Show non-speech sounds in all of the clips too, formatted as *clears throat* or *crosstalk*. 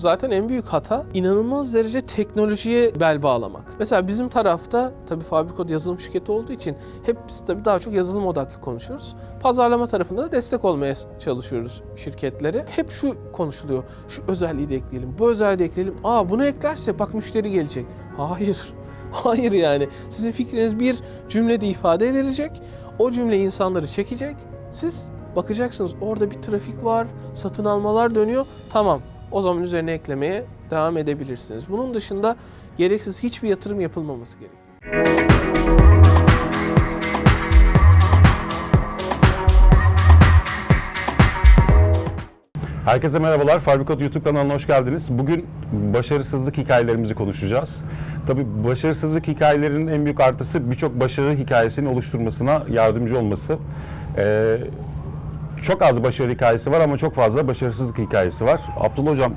zaten en büyük hata inanılmaz derece teknolojiye bel bağlamak. Mesela bizim tarafta tabii Fabrikod yazılım şirketi olduğu için hep biz tabii daha çok yazılım odaklı konuşuyoruz. Pazarlama tarafında da destek olmaya çalışıyoruz şirketlere. Hep şu konuşuluyor. Şu özelliği de ekleyelim, bu özelliği de ekleyelim. Aa bunu eklerse bak müşteri gelecek. Hayır. *laughs* Hayır yani. Sizin fikriniz bir cümlede ifade edilecek. O cümle insanları çekecek. Siz bakacaksınız orada bir trafik var, satın almalar dönüyor. Tamam. O zaman üzerine eklemeye devam edebilirsiniz. Bunun dışında gereksiz hiçbir yatırım yapılmaması gerekiyor. Herkese merhabalar. Fabrikot YouTube kanalına hoş geldiniz. Bugün başarısızlık hikayelerimizi konuşacağız. Tabii başarısızlık hikayelerinin en büyük artısı birçok başarı hikayesini oluşturmasına yardımcı olması. Ee, çok az başarı hikayesi var ama çok fazla başarısızlık hikayesi var. Abdullah Hocam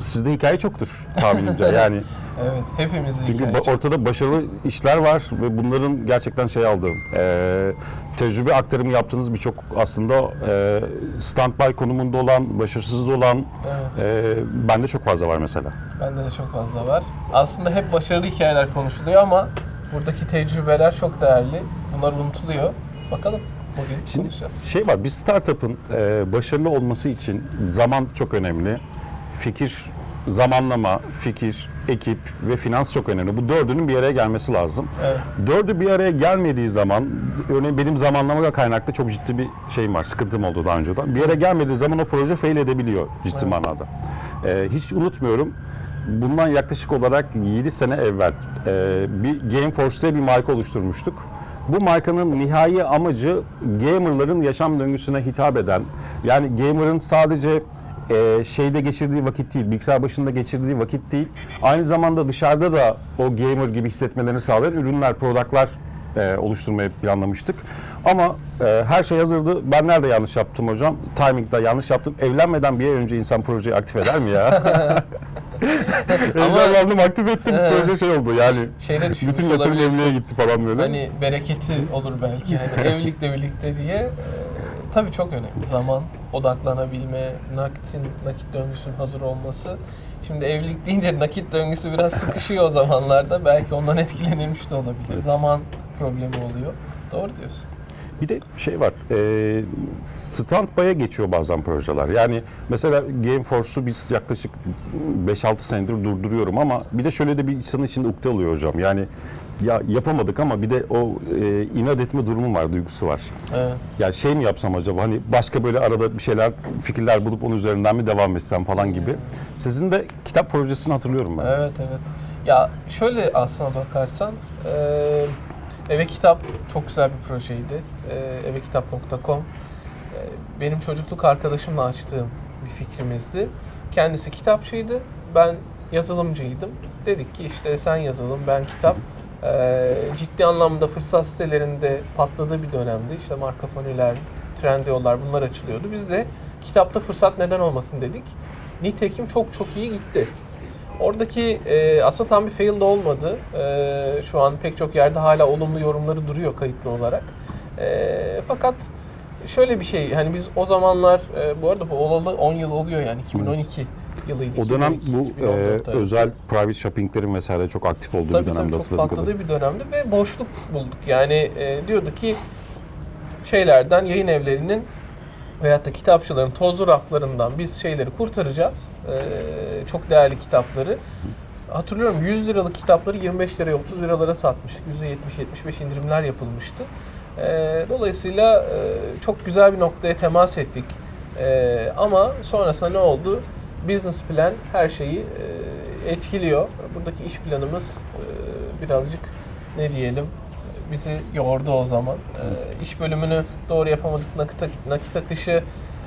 sizde hikaye çoktur tahminimce. *laughs* Yani Evet, hepimizin çünkü ba- ortada başarılı işler var ve bunların gerçekten şey aldığım, e, tecrübe aktarımı yaptığınız birçok aslında e, standby konumunda olan, başarısız olan Evet. e, bende çok fazla var mesela. Bende de çok fazla var. Aslında hep başarılı hikayeler konuşuluyor ama buradaki tecrübeler çok değerli. Bunlar unutuluyor. Bakalım bugün konuşacağız. şey var, bir startup'ın e, başarılı olması için zaman çok önemli. Fikir, zamanlama, fikir, ekip ve finans çok önemli. Bu dördünün bir araya gelmesi lazım. Evet. Dördü bir araya gelmediği zaman, örneğin benim zamanlama kaynaklı çok ciddi bir şeyim var, sıkıntım oldu daha önceden. Bir araya gelmediği zaman o proje fail edebiliyor ciddi Evet. manada. Ee, hiç unutmuyorum, bundan yaklaşık olarak 7 sene evvel e, bir Gameforce diye bir marka oluşturmuştuk. Bu markanın nihai amacı gamerların yaşam döngüsüne hitap eden, yani gamerın sadece e, şeyde geçirdiği vakit değil, bilgisayar başında geçirdiği vakit değil, aynı zamanda dışarıda da o gamer gibi hissetmelerini sağlayan ürünler, productlar e, oluşturmayı planlamıştık. Ama e, her şey hazırdı. Ben nerede yanlış yaptım hocam? Timing'da yanlış yaptım. Evlenmeden bir ay önce insan projeyi aktif eder mi ya? *laughs* Heyecanlandım, aktif ettim. Evet. Proje şey oldu yani. Şeyde Bütün yatırım evliliğe gitti falan böyle. Hani bereketi olur belki hani *laughs* evlilikle birlikte diye. Ee, tabii çok önemli. Zaman, odaklanabilme, nakitin, nakit döngüsünün hazır olması. Şimdi evlilik deyince nakit döngüsü biraz sıkışıyor o zamanlarda. Belki ondan etkilenilmiş de olabilir. Evet. Zaman problemi oluyor. Doğru diyorsun. Bir de şey var, e, standby'a geçiyor bazen projeler. Yani mesela Gameforce'u biz yaklaşık 5-6 senedir durduruyorum ama bir de şöyle de bir insanın içinde ukde oluyor hocam. Yani ya yapamadık ama bir de o e, inat etme durumu var, duygusu var. Evet. Yani şey mi yapsam acaba hani başka böyle arada bir şeyler, fikirler bulup onun üzerinden mi devam etsem falan gibi. Sizin de kitap projesini hatırlıyorum ben. Evet evet. Ya şöyle aslına bakarsan eee Eve Kitap çok güzel bir projeydi. Eee evekitap.com eee, benim çocukluk arkadaşımla açtığım bir fikrimizdi. Kendisi kitapçıydı. Ben yazılımcıydım. Dedik ki işte sen yazılım, ben kitap. Eee, ciddi anlamda fırsat sitelerinde patladığı bir dönemdi. İşte marka foniler, Trendyol'lar bunlar açılıyordu. Biz de kitapta fırsat neden olmasın dedik. Nitekim çok çok iyi gitti. Oradaki e, aslında tam bir fail de olmadı. E, şu an pek çok yerde hala olumlu yorumları duruyor kayıtlı olarak. E, fakat şöyle bir şey, hani biz o zamanlar, e, bu arada bu olalı 10 yıl oluyor yani 2012 yılıydı. O dönem 2012, bu 2014 e, özel private shoppinglerin vesaire çok aktif olduğu Tabii bir tabii dönemde çok hatırladığım kadarıyla. patladığı bir dönemdi ve boşluk bulduk. Yani e, diyordu ki şeylerden, yayın evlerinin veyahut da kitapçıların tozlu raflarından biz şeyleri kurtaracağız. E, çok değerli kitapları. Hatırlıyorum 100 liralık kitapları 25 liraya 30 liralara satmıştık. %70-75 indirimler yapılmıştı. E, dolayısıyla e, çok güzel bir noktaya temas ettik. E, ama sonrasında ne oldu? Business plan her şeyi e, etkiliyor. Buradaki iş planımız e, birazcık ne diyelim bizi yordu o zaman. E, iş bölümünü doğru yapamadık. Nakit, nakit akışı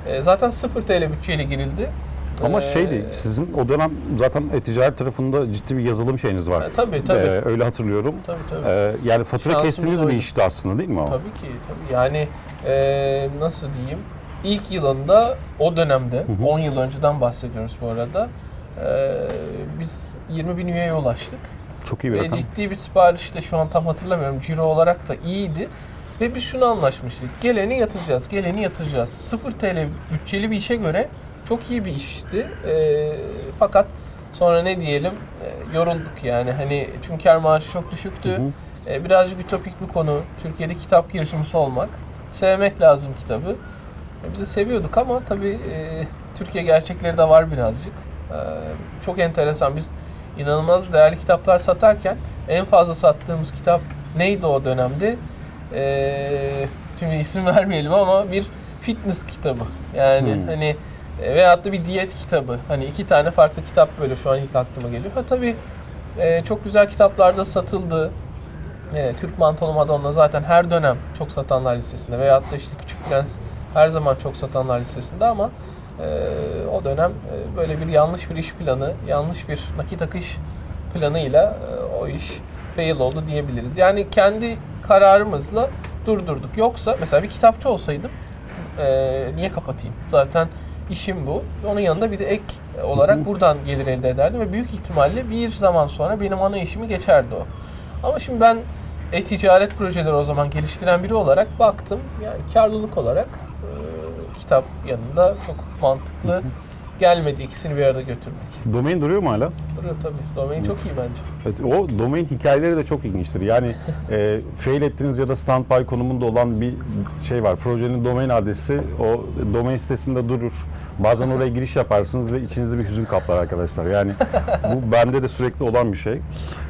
e, zaten 0 TL bütçeyle girildi. Ama E, şeydi, sizin o dönem zaten e-ticaret tarafında ciddi bir yazılım şeyiniz var. e, tabii tabii. Ee, öyle hatırlıyorum. tabii tabii. Ee, yani fatura Şansımız kestiğiniz bir işti aslında değil mi o? Tabii ki tabii. Yani e, nasıl diyeyim? İlk yılında o dönemde hı. 10 yıl önceden bahsediyoruz bu arada. e, biz 20 bin üyeye ulaştık. Çok iyi bir Ve rakam. ciddi bir sipariş de şu an tam hatırlamıyorum. Ciro olarak da iyiydi. Ve biz şunu anlaşmıştık. Geleni yatıracağız, geleni yatıracağız. 0 TL bütçeli bir işe göre çok iyi bir işti. E, fakat sonra ne diyelim e, yorulduk yani. Hani çünkü kar marjı çok düşüktü. Hı hı. E, birazcık ütopik bir konu. Türkiye'de kitap girişimcisi olmak. Sevmek lazım kitabı. E, biz de seviyorduk ama tabii e, Türkiye gerçekleri de var birazcık. E, çok enteresan. Biz inanılmaz değerli kitaplar satarken en fazla sattığımız kitap neydi o dönemde? E, şimdi isim *laughs* vermeyelim ama bir fitness kitabı. Yani Hmm. hani e, veyahut da bir diyet kitabı. Hani iki tane farklı kitap böyle şu an ilk aklıma geliyor. Ha tabii e, çok güzel kitaplar da satıldı. E, Kürk Mantolu Madonna zaten her dönem çok satanlar listesinde veyahut da işte Küçük Prens her zaman çok satanlar listesinde ama o dönem e, böyle bir yanlış bir iş planı, yanlış bir nakit akış planıyla e, o iş fail oldu diyebiliriz. Yani kendi kararımızla durdurduk. Yoksa mesela bir kitapçı olsaydım e, niye kapatayım? Zaten işim bu. Onun yanında bir de ek olarak buradan gelir elde ederdim ve büyük ihtimalle bir zaman sonra benim ana işimi geçerdi o. Ama şimdi ben e-ticaret projeleri o zaman geliştiren biri olarak baktım. Yani karlılık olarak kitap yanında çok mantıklı gelmedi ikisini bir arada götürmek. Domain duruyor mu hala? Duruyor tabii. Domain çok iyi bence. Evet, o domain hikayeleri de çok ilginçtir. Yani *laughs* e, fail ettiğiniz ya da standby konumunda olan bir şey var. Projenin domain adresi o domain sitesinde durur. Bazen oraya giriş yaparsınız ve içinizi bir hüzün kaplar arkadaşlar. Yani bu *laughs* bende de sürekli olan bir şey.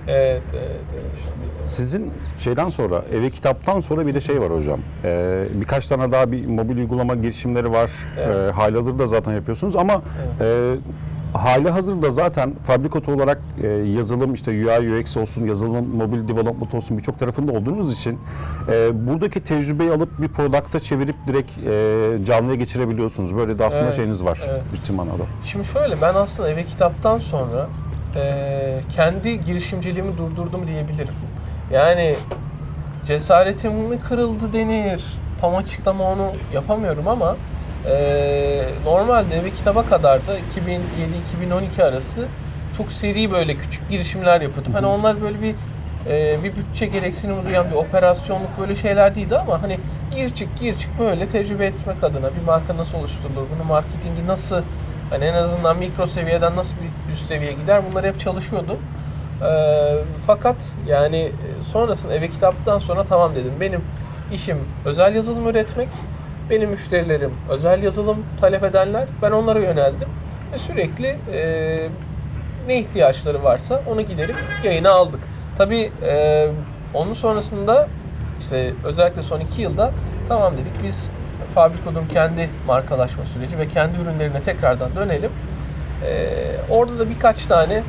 Evet, evet, evet. Sizin şeyden sonra, eve kitaptan sonra bir de şey var hocam. Ee, birkaç tane daha bir mobil uygulama girişimleri var. Evet. Ee, halihazırda zaten yapıyorsunuz ama e, hali hazırda zaten fabrikatı olarak e, yazılım işte UI UX olsun, yazılım mobil development olsun birçok tarafında olduğunuz için e, buradaki tecrübeyi alıp bir product'a çevirip direkt e, canlıya geçirebiliyorsunuz. Böyle de aslında Evet, şeyiniz var evet. bir manada. Şimdi şöyle ben aslında eve kitaptan sonra e, kendi girişimciliğimi durdurdum diyebilirim. Yani cesaretim mi kırıldı denir. Tam açıklama onu yapamıyorum ama e, normalde eve kitaba kadar da 2007-2012 arası çok seri böyle küçük girişimler yapıyordum. Hani onlar böyle bir e, bir bütçe gereksinimi duyan bir operasyonluk böyle şeyler değildi ama hani gir çık gir çık böyle tecrübe etmek adına bir marka nasıl oluşturulur, bunu marketingi nasıl hani en azından mikro seviyeden nasıl bir üst seviyeye gider bunları hep çalışıyordum. Ee, fakat yani e, sonrasında eve kitaptan sonra tamam dedim. Benim işim özel yazılım üretmek. Benim müşterilerim özel yazılım talep edenler. Ben onlara yöneldim. Ve sürekli e, ne ihtiyaçları varsa onu giderip yayına aldık. Tabii e, onun sonrasında işte özellikle son iki yılda tamam dedik biz Fabrikod'un kendi markalaşma süreci ve kendi ürünlerine tekrardan dönelim. E, orada da birkaç tane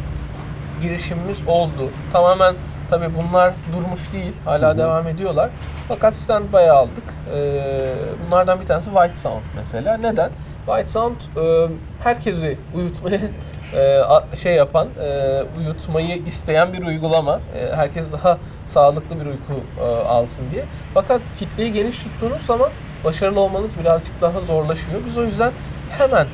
girişimimiz oldu. Tamamen tabii bunlar durmuş değil. Hala devam ediyorlar. Fakat standby'a aldık. Ee, bunlardan bir tanesi White Sound mesela. Neden? White Sound e, herkesi uyutmaya *laughs* e, şey yapan, e, uyutmayı isteyen bir uygulama. E, herkes daha sağlıklı bir uyku e, alsın diye. Fakat kitleyi geniş tuttuğunuz zaman başarılı olmanız birazcık daha zorlaşıyor. Biz o yüzden hemen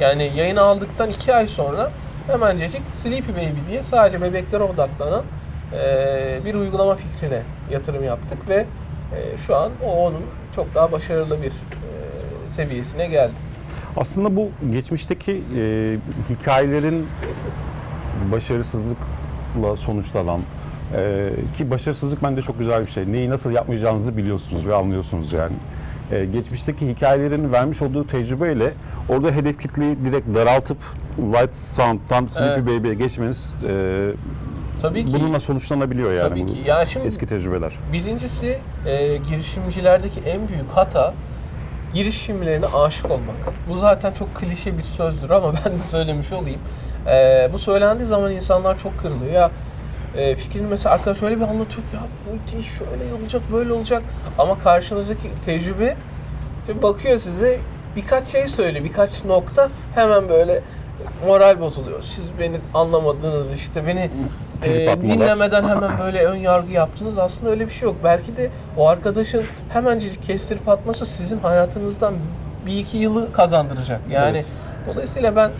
yani yayını aldıktan iki ay sonra hemencecik Sleepy Baby diye sadece bebeklere odaklanan e, bir uygulama fikrine yatırım yaptık ve e, şu an o onun çok daha başarılı bir e, seviyesine geldi. Aslında bu geçmişteki e, hikayelerin başarısızlıkla sonuçlanan e, ki başarısızlık bence çok güzel bir şey. Neyi nasıl yapmayacağınızı biliyorsunuz ve anlıyorsunuz yani. E, geçmişteki hikayelerin vermiş olduğu tecrübeyle orada hedef kitleyi direkt daraltıp White Sound'dan Sleepy Evet. Baby'ye geçmeniz e, Tabii ki. bununla sonuçlanabiliyor yani tabii ki. Ya şimdi eski tecrübeler. Birincisi e, girişimcilerdeki en büyük hata girişimlerine aşık olmak. Bu zaten çok klişe bir sözdür ama *laughs* ben de söylemiş olayım. E, bu söylendiği zaman insanlar çok kırılıyor. Ya e, fikrini mesela arkadaş şöyle bir anlatıyor ki ya bu iş şöyle olacak böyle olacak ama karşınızdaki tecrübe bakıyor size birkaç şey söyle birkaç nokta hemen böyle moral bozuluyor. Siz beni anlamadınız işte beni e, dinlemeden hemen böyle ön yargı yaptınız. Aslında öyle bir şey yok. Belki de o arkadaşın hemencecik kestirip atması sizin hayatınızdan bir iki yılı kazandıracak. Yani Evet. dolayısıyla ben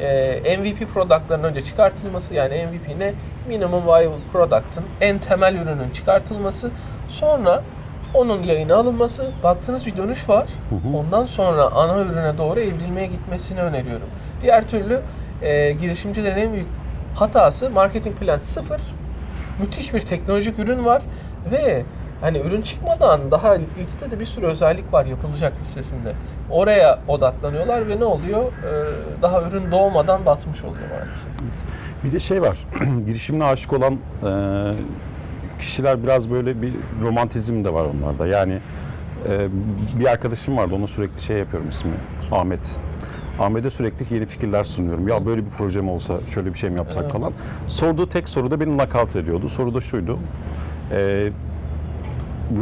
e, MVP product'ların önce çıkartılması yani MVP ne? Minimum Viable Product'ın en temel ürünün çıkartılması. Sonra Onun yayına alınması, baktığınız bir dönüş var. Ondan sonra ana ürüne doğru evrilmeye gitmesini öneriyorum. Diğer türlü e, girişimcilerin en büyük hatası marketing plan sıfır. Müthiş bir teknolojik ürün var ve hani ürün çıkmadan daha listede bir sürü özellik var yapılacak listesinde. Oraya odaklanıyorlar ve ne oluyor? Ee, daha ürün doğmadan batmış oluyor maalesef. Bir de şey var, *clears throat* girişimine aşık olan e, kişiler biraz böyle bir romantizm de var onlarda. Yani e, bir arkadaşım vardı, ona sürekli şey yapıyorum ismi Ahmet. Ahmet'e sürekli yeni fikirler sunuyorum. Ya böyle bir projem olsa şöyle bir şey mi yapsak falan. Sorduğu tek soru da beni nakalt ediyordu. Soru da şuydu. E,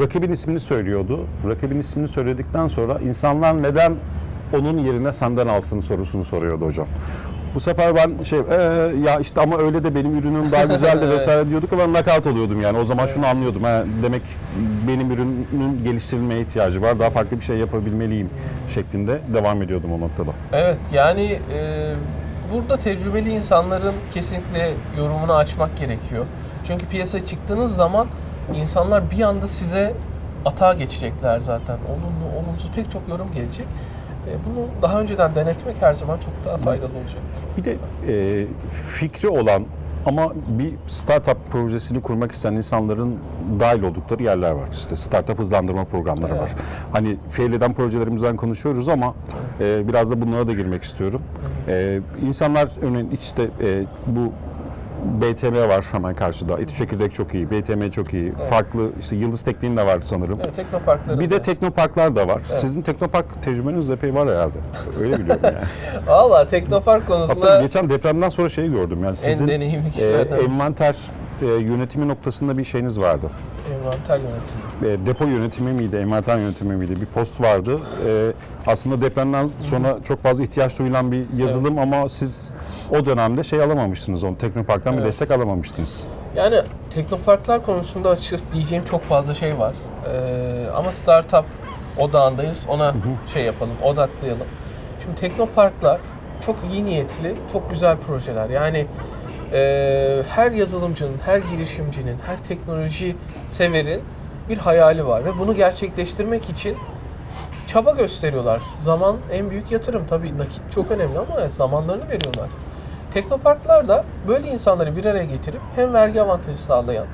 rakibin ismini söylüyordu. Rakibin ismini söyledikten sonra insanlar neden onun yerine senden alsın sorusunu soruyordu hocam. Bu sefer ben şey "Ee, ya işte ama öyle de benim ürünüm daha *laughs* güzeldi Evet. vesaire diyorduk ama nakavt oluyordum yani. O zaman şunu anlıyordum. Ha, demek benim ürünün geliştirilmeye ihtiyacı var. Daha farklı bir şey yapabilmeliyim şeklinde devam ediyordum o noktada. Evet yani e, burada tecrübeli insanların kesinlikle yorumunu açmak gerekiyor. Çünkü piyasaya çıktığınız zaman insanlar bir anda size atağa geçecekler zaten. Olumlu, olumsuz pek çok yorum gelecek. E, bunu daha önceden denetmek her zaman çok daha faydalı olacaktır. Bir de e, fikri olan ama bir startup projesini kurmak isteyen insanların dahil oldukları yerler var. İşte startup hızlandırma programları Evet. var. Hani fail eden projelerimizden konuşuyoruz ama e, biraz da bunlara da girmek istiyorum. E, insanlar örneğin işte e, bu BTM var hemen karşıda. Etü çekirdek çok iyi, BTM çok iyi. Farklı işte Yıldız Tekniğin de var sanırım. Evet, teknoparkların Bir de teknoparklar da var. Sizin teknopark tecrübeniz de epey var herhalde. Öyle biliyorum yani. *laughs* Valla teknopark Hatta konusunda geçen depremden sonra şeyi gördüm yani en sizin deneyimli e, envanter e, yönetimi noktasında bir şeyiniz vardı. Envanter yönetimi. E, depo yönetimi miydi, envanter yönetimi miydi? Bir post vardı. E, aslında depremden sonra çok fazla ihtiyaç duyulan bir yazılım ama siz o dönemde şey alamamıştınız. Onu Teknopark'tan bir Evet. destek alamamıştınız. Yani teknoparklar konusunda açıkçası diyeceğim çok fazla şey var. Ee, ama startup odağındayız. Ona şey yapalım, odaklayalım. Şimdi teknoparklar çok iyi niyetli, çok güzel projeler. Yani e, her yazılımcının, her girişimcinin, her teknoloji severin bir hayali var ve bunu gerçekleştirmek için çaba gösteriyorlar. Zaman en büyük yatırım. Tabii nakit çok önemli ama zamanlarını veriyorlar. Teknoparklar da böyle insanları bir araya getirip hem vergi avantajı sağlayan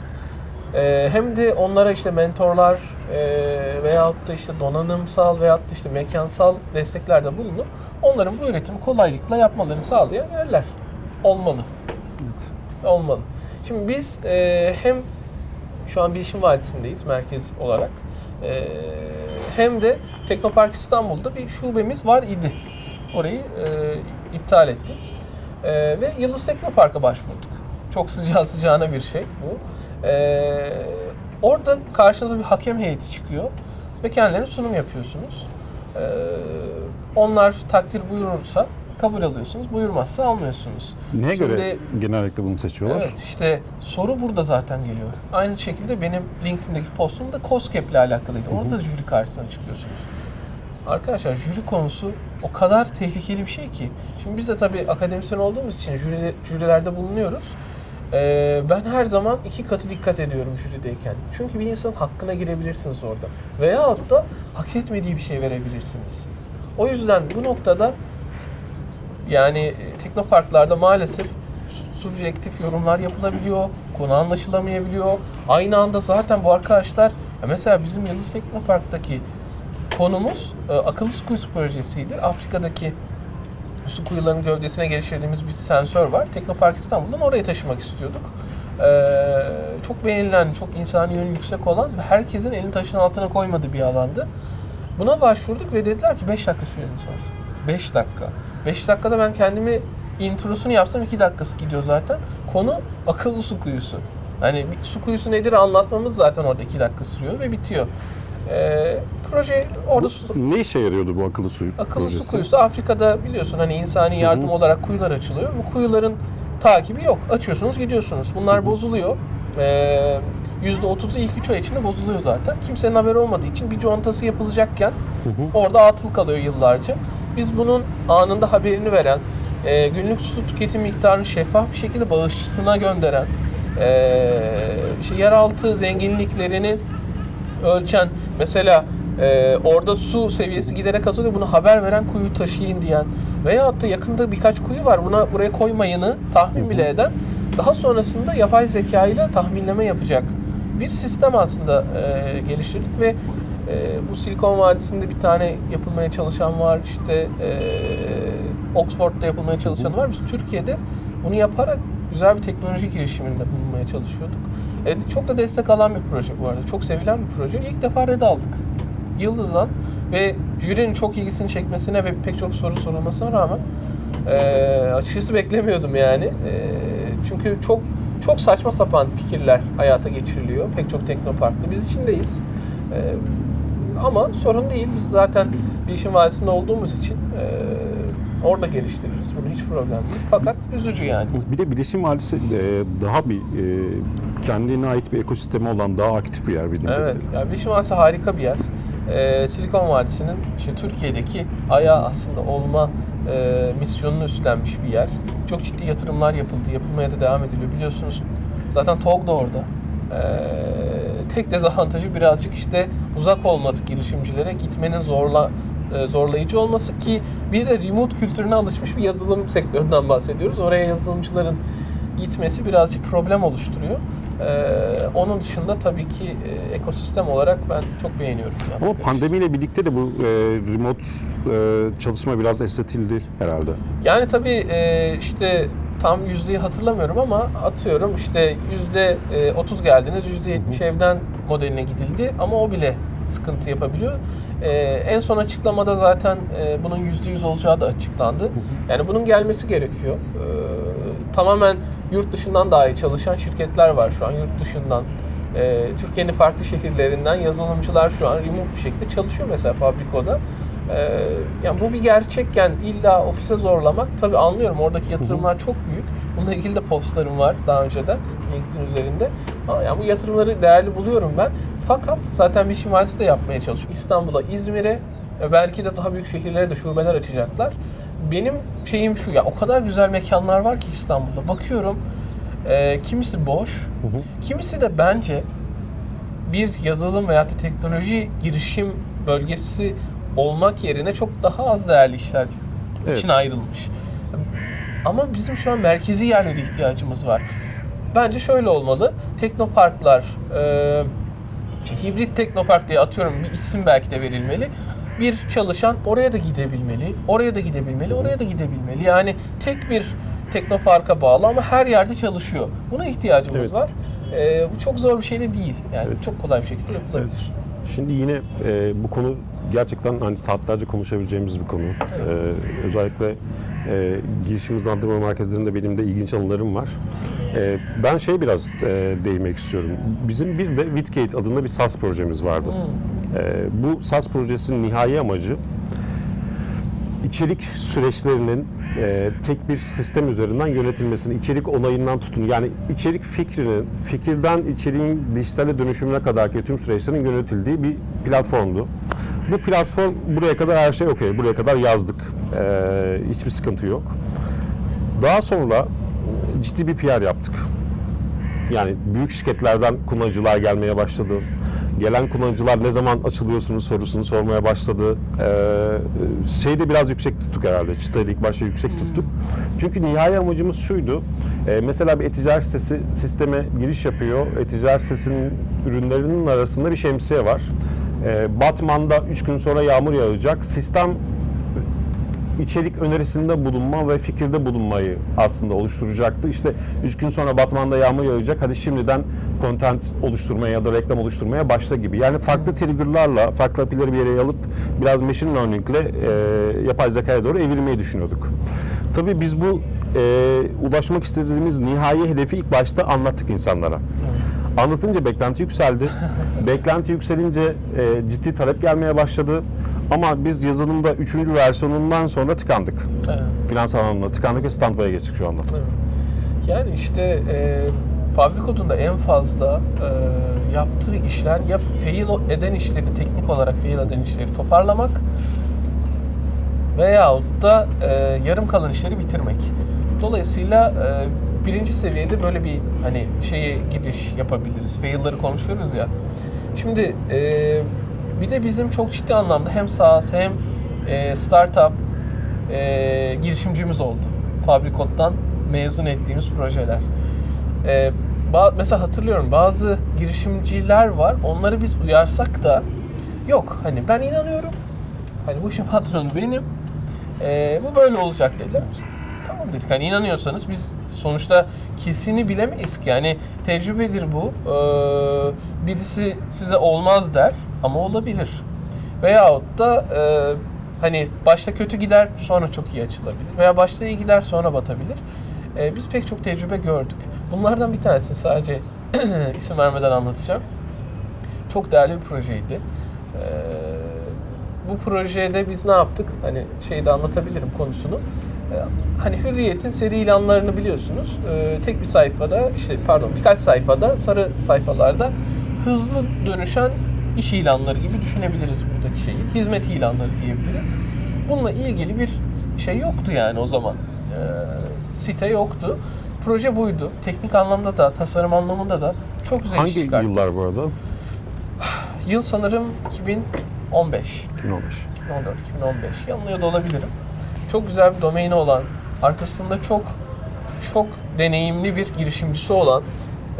e, hem de onlara işte mentorlar e, veyahut da işte donanımsal veyahut da işte mekansal desteklerde bulunup onların bu üretimi kolaylıkla yapmalarını sağlayan yerler olmalı. Evet. Olmalı. Şimdi biz e, hem şu an Bilişim Vadisi'ndeyiz merkez olarak. E, hem de Teknopark İstanbul'da bir şubemiz var idi. Orayı e, iptal ettik. E, ve Yıldız Teknopark'a başvurduk. Çok sıcağı sıcağına bir şey bu. E, orada karşınıza bir hakem heyeti çıkıyor ve kendilerine sunum yapıyorsunuz. E, onlar takdir buyurursa kabul alıyorsunuz, buyurmazsa almıyorsunuz. Neye Şimdi- göre genellikle bunu seçiyorlar? Evet işte soru burada zaten geliyor. Aynı şekilde benim LinkedIn'deki postum da COSGAP ile alakalıydı. Orada da jüri karşısına çıkıyorsunuz. Arkadaşlar jüri konusu o kadar tehlikeli bir şey ki. Şimdi biz de tabii akademisyen olduğumuz için jüri, jürilerde bulunuyoruz. Ee, ben her zaman iki katı dikkat ediyorum jürideyken. Çünkü bir insanın hakkına girebilirsiniz orada. Veyahut da hak etmediği bir şey verebilirsiniz. O yüzden bu noktada yani e, teknoparklarda maalesef su- subjektif yorumlar yapılabiliyor, konu anlaşılamayabiliyor. Aynı anda zaten bu arkadaşlar, mesela bizim Yıldız Teknopark'taki konumuz e, akıllı su kuyusu projesiydi. Afrika'daki su kuyularının gövdesine geliştirdiğimiz bir sensör var. Teknopark İstanbul'dan oraya taşımak istiyorduk. Ee, çok beğenilen, çok insani yönü yüksek olan ve herkesin elini taşın altına koymadığı bir alandı. Buna başvurduk ve dediler ki 5 dakika süreniz var. 5 dakika. 5 dakikada ben kendimi introsunu yapsam 2 dakikası gidiyor zaten. Konu akıllı su kuyusu. Hani su kuyusu nedir anlatmamız zaten orada 2 dakika sürüyor ve bitiyor. Ee, proje orada su, Ne işe yarıyordu bu akıllı su Akıllı projesi? su kuyusu Afrika'da biliyorsun hani insani yardım olarak kuyular açılıyor. Bu kuyuların takibi yok. Açıyorsunuz gidiyorsunuz. Bunlar bozuluyor. Ee, %30'u ilk 3 ay içinde bozuluyor zaten. Kimsenin haberi olmadığı için bir contası yapılacakken orada atıl kalıyor yıllarca. Biz bunun anında haberini veren, e, günlük su tüketim miktarını şeffaf bir şekilde bağışçısına gönderen, e, işte yeraltı zenginliklerini ölçen mesela e, orada su seviyesi giderek azalıyor bunu haber veren kuyu taşıyın diyen veyahut da yakında birkaç kuyu var buna buraya koymayını tahmin bile eden daha sonrasında yapay zeka ile tahminleme yapacak bir sistem aslında e, geliştirdik ve e, bu Silikon Vadisi'nde bir tane yapılmaya çalışan var işte e, Oxford'da yapılmaya çalışan var biz Türkiye'de bunu yaparak güzel bir teknoloji girişiminde bulunmaya çalışıyorduk. Evet, çok da destek alan bir proje bu arada. Çok sevilen bir proje. İlk defa red aldık. Yıldız'dan ve jürinin çok ilgisini çekmesine ve pek çok soru sorulmasına rağmen e, açıkçası beklemiyordum yani. E, çünkü çok çok saçma sapan fikirler hayata geçiriliyor. Pek çok teknoparkta. Biz içindeyiz. E, ama sorun değil. Biz zaten bir işin vadisinde olduğumuz için e, orada geliştiririz. Bunu hiç problem değil. Fakat üzücü yani. Bir de Bilişim Vadisi e, daha bir e, kendine ait bir ekosistemi olan daha aktif bir yer bildiğim Evet, kadarıyla. ya Bilişim Vadisi harika bir yer. Ee, Silikon Vadisi'nin işte Türkiye'deki ayağı aslında olma e, misyonunu üstlenmiş bir yer. Çok ciddi yatırımlar yapıldı, yapılmaya da devam ediliyor. Biliyorsunuz zaten TOG da orada. Ee, tek dezavantajı birazcık işte uzak olması girişimcilere gitmenin zorla e, zorlayıcı olması ki bir de remote kültürüne alışmış bir yazılım sektöründen bahsediyoruz. Oraya yazılımcıların gitmesi birazcık problem oluşturuyor. Ee, onun dışında tabii ki e, ekosistem olarak ben çok beğeniyorum. Ama işi. pandemiyle birlikte de bu e, remote e, çalışma biraz esnetildi herhalde. Yani tabii e, işte tam yüzdeyi hatırlamıyorum ama atıyorum işte yüzde e, 30 geldiniz, yüzde 70 evden modeline gidildi ama o bile sıkıntı yapabiliyor. E, en son açıklamada zaten e, bunun yüzde yüz olacağı da açıklandı. Yani bunun gelmesi gerekiyor. E, tamamen yurt dışından dahi çalışan şirketler var şu an yurt dışından. E, Türkiye'nin farklı şehirlerinden yazılımcılar şu an remote bir şekilde çalışıyor mesela fabrikoda. Ee, yani bu bir gerçekken illa ofise zorlamak tabii anlıyorum oradaki yatırımlar çok büyük. Bununla ilgili de postlarım var daha önceden LinkedIn üzerinde. Ama yani bu yatırımları değerli buluyorum ben. Fakat zaten bir Vadisi de yapmaya çalışıyor. İstanbul'a, İzmir'e ve belki de daha büyük şehirlere de şubeler açacaklar. Benim şeyim şu ya o kadar güzel mekanlar var ki İstanbul'da. Bakıyorum e, kimisi boş, kimisi de bence bir yazılım veya da teknoloji girişim bölgesi olmak yerine çok daha az değerli işler Evet. için ayrılmış. Ama bizim şu an merkezi yerlere ihtiyacımız var. Bence şöyle olmalı. Teknoparklar, e, işte hibrit teknopark diye atıyorum bir isim belki de verilmeli. Bir çalışan oraya da gidebilmeli, oraya da gidebilmeli, oraya da gidebilmeli. Yani tek bir teknoparka bağlı ama her yerde çalışıyor. Buna ihtiyacımız Evet. var. E, bu çok zor bir şey de değil. Yani Evet. çok kolay bir şekilde yapılabilir. Şimdi yine e, bu konu gerçekten hani saatlerce konuşabileceğimiz bir konu. E, özellikle e, girişim hızlandırma merkezlerinde benim de ilginç anılarım var. E, ben şey biraz e, değinmek istiyorum. Bizim bir de Whitgate adında bir SAS projemiz vardı. E, bu SAS projesinin nihai amacı içerik süreçlerinin e, tek bir sistem üzerinden yönetilmesini, içerik onayından tutun. Yani içerik fikrinin, fikirden içeriğin dijitale dönüşümüne kadarki tüm süreçlerin yönetildiği bir platformdu. Bu platform buraya kadar her şey okey, buraya kadar yazdık. E, hiçbir sıkıntı yok. Daha sonra ciddi bir PR yaptık. Yani büyük şirketlerden kullanıcılar gelmeye başladı. Gelen kullanıcılar ne zaman açılıyorsunuz sorusunu sormaya başladı. Ee, şeyi de biraz yüksek tuttuk herhalde. Çıtayı ilk başta yüksek tuttuk. Çünkü nihai amacımız şuydu. Ee, mesela bir e-ticaret sitesi sisteme giriş yapıyor. E-ticaret sitesinin ürünlerinin arasında bir şemsiye var. Ee, Batman'da 3 gün sonra yağmur yağacak. Sistem içerik önerisinde bulunma ve fikirde bulunmayı aslında oluşturacaktı. İşte 3 gün sonra Batman'da yağmur yağacak. Hadi şimdiden content oluşturmaya ya da reklam oluşturmaya başla gibi. Yani farklı triggerlarla, farklı API'leri bir yere alıp biraz machine learning ile e, yapay zekaya doğru evirmeyi düşünüyorduk. Tabii biz bu e, ulaşmak istediğimiz nihai hedefi ilk başta anlattık insanlara. Anlatınca beklenti yükseldi. *laughs* beklenti yükselince e, ciddi talep gelmeye başladı. Ama biz yazılımda 3. versiyonundan sonra tıkandık. Evet. Finans alanında tıkandık ve standby'a geçtik şu anda. Evet. Yani işte e, fabrikodunda en fazla e, yaptığı işler ya fail eden işleri, teknik olarak fail eden işleri toparlamak veyahut da e, yarım kalan işleri bitirmek. Dolayısıyla e, birinci seviyede böyle bir hani şeye giriş yapabiliriz. Fail'ları konuşuyoruz ya. Şimdi e, bir de bizim çok ciddi anlamda hem SaaS hem e, startup e, girişimcimiz oldu. Fabrikot'tan mezun ettiğimiz projeler. E, ba- mesela hatırlıyorum bazı girişimciler var. Onları biz uyarsak da yok hani ben inanıyorum. Hani bu işin *laughs* patronu benim. E, bu böyle olacak dediler. Tamam dedik hani inanıyorsanız biz sonuçta kesini bilemeyiz ki. Yani tecrübedir bu. Ee, birisi size olmaz der ama olabilir. Veyahut da e, hani başta kötü gider sonra çok iyi açılabilir. Veya başta iyi gider sonra batabilir. Ee, biz pek çok tecrübe gördük. Bunlardan bir tanesi sadece *clears throat* isim vermeden anlatacağım. Çok değerli bir projeydi. Ee, bu projede biz ne yaptık? Hani şeyi de anlatabilirim konusunu. Ee, hani Hürriyet'in seri ilanlarını biliyorsunuz. Ee, tek bir sayfada, işte pardon birkaç sayfada, sarı sayfalarda hızlı dönüşen iş ilanları gibi düşünebiliriz buradaki şeyi. Hizmet ilanları diyebiliriz. Bununla ilgili bir şey yoktu yani o zaman. Ee, site yoktu. Proje buydu. Teknik anlamda da, tasarım anlamında da çok güzel iş Hangi yıllar bu arada? Yıl sanırım 2015. 2015. 2014, 2015. Yanılıyor da olabilirim. Çok güzel bir domaini olan, arkasında çok çok deneyimli bir girişimcisi olan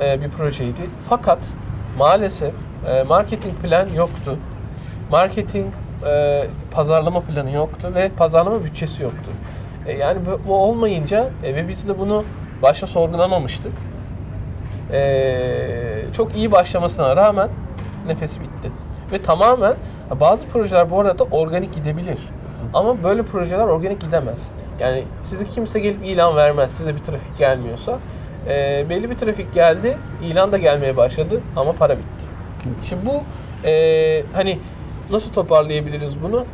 e, bir projeydi. Fakat maalesef e, marketing plan yoktu. Marketing e, pazarlama planı yoktu ve pazarlama bütçesi yoktu. E, yani bu, bu olmayınca e, ve biz de bunu başta sorgulamamıştık. E, çok iyi başlamasına rağmen nefesi bitti. Ve tamamen bazı projeler bu arada organik gidebilir. Ama böyle projeler organik gidemez. Yani sizi kimse gelip ilan vermez size bir trafik gelmiyorsa. E, belli bir trafik geldi, ilan da gelmeye başladı ama para bitti. Şimdi bu e, hani nasıl toparlayabiliriz bunu?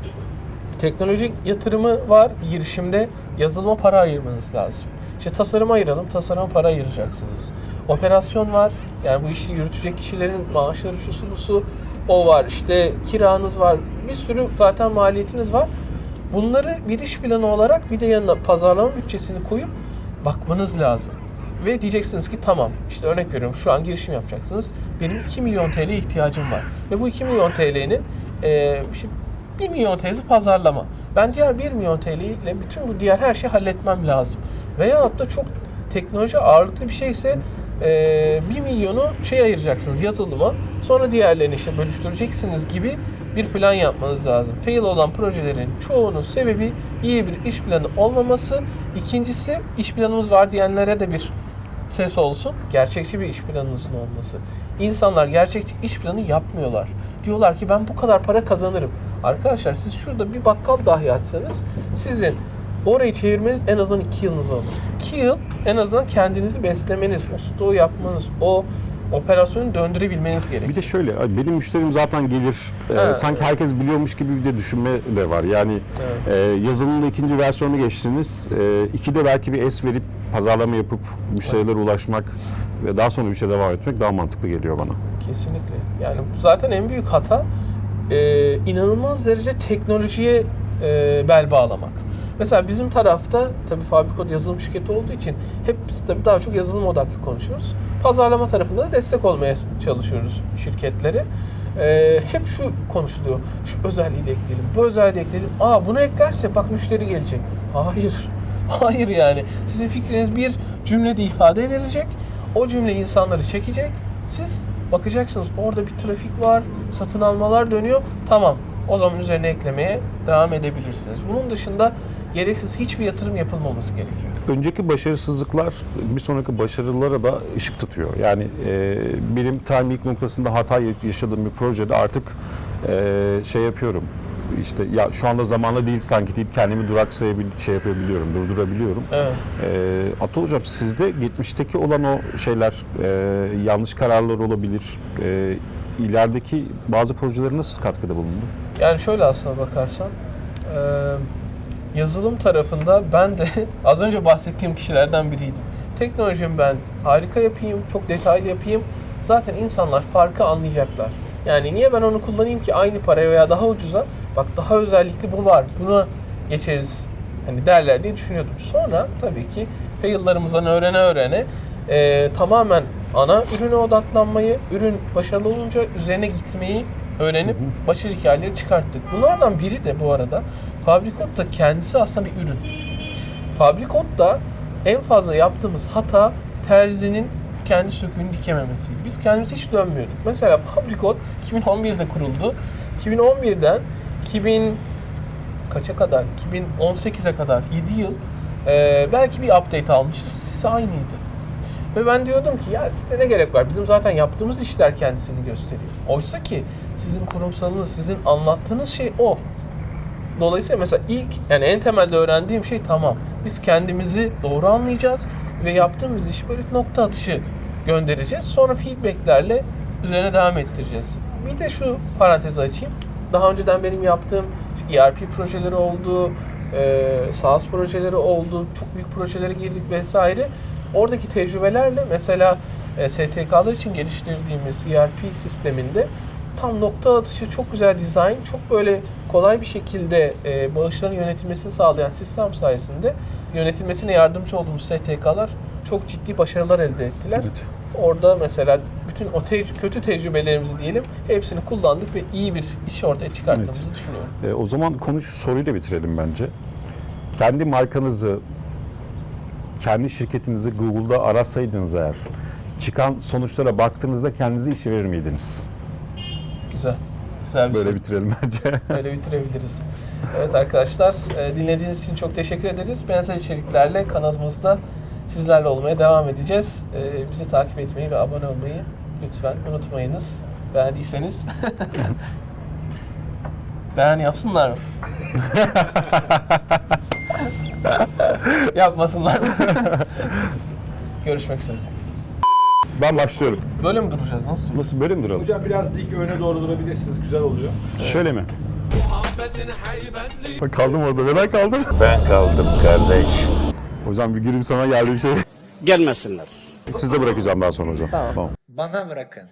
Teknolojik yatırımı var girişimde yazılıma para ayırmanız lazım. İşte tasarıma ayıralım, tasarıma para ayıracaksınız. Operasyon var, yani bu işi yürütecek kişilerin maaşları şusu busu o var. İşte kiranız var, bir sürü zaten maliyetiniz var. Bunları bir iş planı olarak bir de yanına pazarlama bütçesini koyup bakmanız lazım. Ve diyeceksiniz ki tamam işte örnek veriyorum şu an girişim yapacaksınız. Benim 2 milyon TL ihtiyacım var. Ve bu 2 milyon TL'nin e, işte 1 milyon TL'si pazarlama. Ben diğer 1 milyon TL ile bütün bu diğer her şeyi halletmem lazım. Veyahut da çok teknoloji ağırlıklı bir şeyse e, 1 milyonu şey ayıracaksınız yazılıma. Sonra diğerlerini işte bölüştüreceksiniz gibi bir plan yapmanız lazım. Fail olan projelerin çoğunun sebebi iyi bir iş planı olmaması. İkincisi iş planımız var diyenlere de bir ses olsun. Gerçekçi bir iş planınızın olması. İnsanlar gerçekçi iş planı yapmıyorlar. Diyorlar ki ben bu kadar para kazanırım. Arkadaşlar siz şurada bir bakkal dahi açsanız sizin orayı çevirmeniz en azından 2 yılınızı alır. 2 yıl en azından kendinizi beslemeniz, o stoğu yapmanız, o operasyonu döndürebilmeniz gerekiyor. Bir de şöyle, benim müşterim zaten gelir. Ha, sanki herkes biliyormuş gibi bir de düşünme de var. Yani e, yazılımın ikinci versiyonu geçtiniz. E, ikide belki bir es verip pazarlama yapıp müşterilere ulaşmak ve daha sonra işe devam etmek daha mantıklı geliyor bana. Kesinlikle. Yani zaten en büyük hata e, inanılmaz derece teknolojiye e, bel bağlamak. Mesela bizim tarafta tabii Fabrikod yazılım şirketi olduğu için hep tabii daha çok yazılım odaklı konuşuyoruz. Pazarlama tarafında da destek olmaya çalışıyoruz şirketlere. E, hep şu konuşuluyor. Şu özelliği de ekleyelim, bu özelliği de ekleyelim. Aa bunu eklerse bak müşteri gelecek. Hayır. *laughs* Hayır yani. Sizin fikriniz bir cümlede ifade edilecek. O cümle insanları çekecek. Siz bakacaksınız orada bir trafik var, satın almalar dönüyor. Tamam. O zaman üzerine eklemeye devam edebilirsiniz. Bunun dışında gereksiz hiçbir yatırım yapılmaması gerekiyor. Önceki başarısızlıklar bir sonraki başarılara da ışık tutuyor. Yani e, benim timing noktasında hata yaşadığım bir projede artık e, şey yapıyorum. İşte ya şu anda zamanla değil sanki deyip kendimi duraksayabil şey yapabiliyorum, durdurabiliyorum. Evet. E, Atıl Hocam sizde geçmişteki olan o şeyler e, yanlış kararlar olabilir. E, ilerideki bazı projelere nasıl katkıda bulundu? Yani şöyle aslına bakarsan e, yazılım tarafında ben de *laughs* az önce bahsettiğim kişilerden biriydim. Teknolojimi ben harika yapayım, çok detaylı yapayım. Zaten insanlar farkı anlayacaklar. Yani niye ben onu kullanayım ki aynı paraya veya daha ucuza? Bak daha özellikli bu var. Buna geçeriz hani derler diye düşünüyordum. Sonra tabii ki fail'larımızdan öğrene öğrene e, tamamen ana ürüne odaklanmayı, ürün başarılı olunca üzerine gitmeyi öğrenip başarı hikayeleri çıkarttık. Bunlardan biri de bu arada Fabrikot da kendisi aslında bir ürün. Fabrikot'ta en fazla yaptığımız hata terzinin kendi söküğünü dikememesiydi. Biz kendimize hiç dönmüyorduk. Mesela Fabrikot 2011'de kuruldu. 2011'den 2000 kaça kadar? 2018'e kadar 7 yıl e, belki bir update almıştır. Sitesi aynıydı. Ve ben diyordum ki ya site ne gerek var? Bizim zaten yaptığımız işler kendisini gösteriyor. Oysa ki sizin kurumsalınız, sizin anlattığınız şey o. Dolayısıyla mesela ilk yani en temelde öğrendiğim şey tamam. Biz kendimizi doğru anlayacağız ve yaptığımız işi böyle nokta atışı göndereceğiz. Sonra feedbacklerle üzerine devam ettireceğiz. Bir de şu parantezi açayım. Daha önceden benim yaptığım ERP projeleri oldu, e, SaaS projeleri oldu, çok büyük projelere girdik vesaire. Oradaki tecrübelerle mesela e, STK'lar için geliştirdiğimiz ERP sisteminde tam nokta atışı çok güzel dizayn, çok böyle kolay bir şekilde e, bağışların yönetilmesini sağlayan sistem sayesinde yönetilmesine yardımcı olduğumuz STK'lar çok ciddi başarılar elde ettiler. Evet. Orada mesela bütün o tec- kötü tecrübelerimizi diyelim hepsini kullandık ve iyi bir iş ortaya çıkarttığımızı Evet. düşünüyorum. E, o zaman konuyu şu soruyla bitirelim bence. Kendi markanızı, kendi şirketinizi Google'da arasaydınız eğer, çıkan sonuçlara baktığınızda kendinizi işe verir miydiniz? Güzel. Güzel bir Böyle soru. bitirelim bence. *laughs* Böyle bitirebiliriz. Evet arkadaşlar e, dinlediğiniz için çok teşekkür ederiz. Benzer içeriklerle kanalımızda sizlerle olmaya devam edeceğiz. E, Bizi takip etmeyi ve abone olmayı lütfen unutmayınız. Beğendiyseniz. Beğen yapsınlar mı? Yapmasınlar mı? Görüşmek üzere. ben başlıyorum. Böyle mi duracağız? Nasıl duracağız? Nasıl böyle mi duralım? Hocam biraz dik öne doğru durabilirsiniz. Güzel oluyor. Şöyle mi? Bak kaldım orada. Neden kaldım? Ben kaldım kardeş. Hocam bir gülüm sana geldi bir şey. gelmesinler. Size bırakacağım daha sonra hocam. Tamam. Bana bırakın.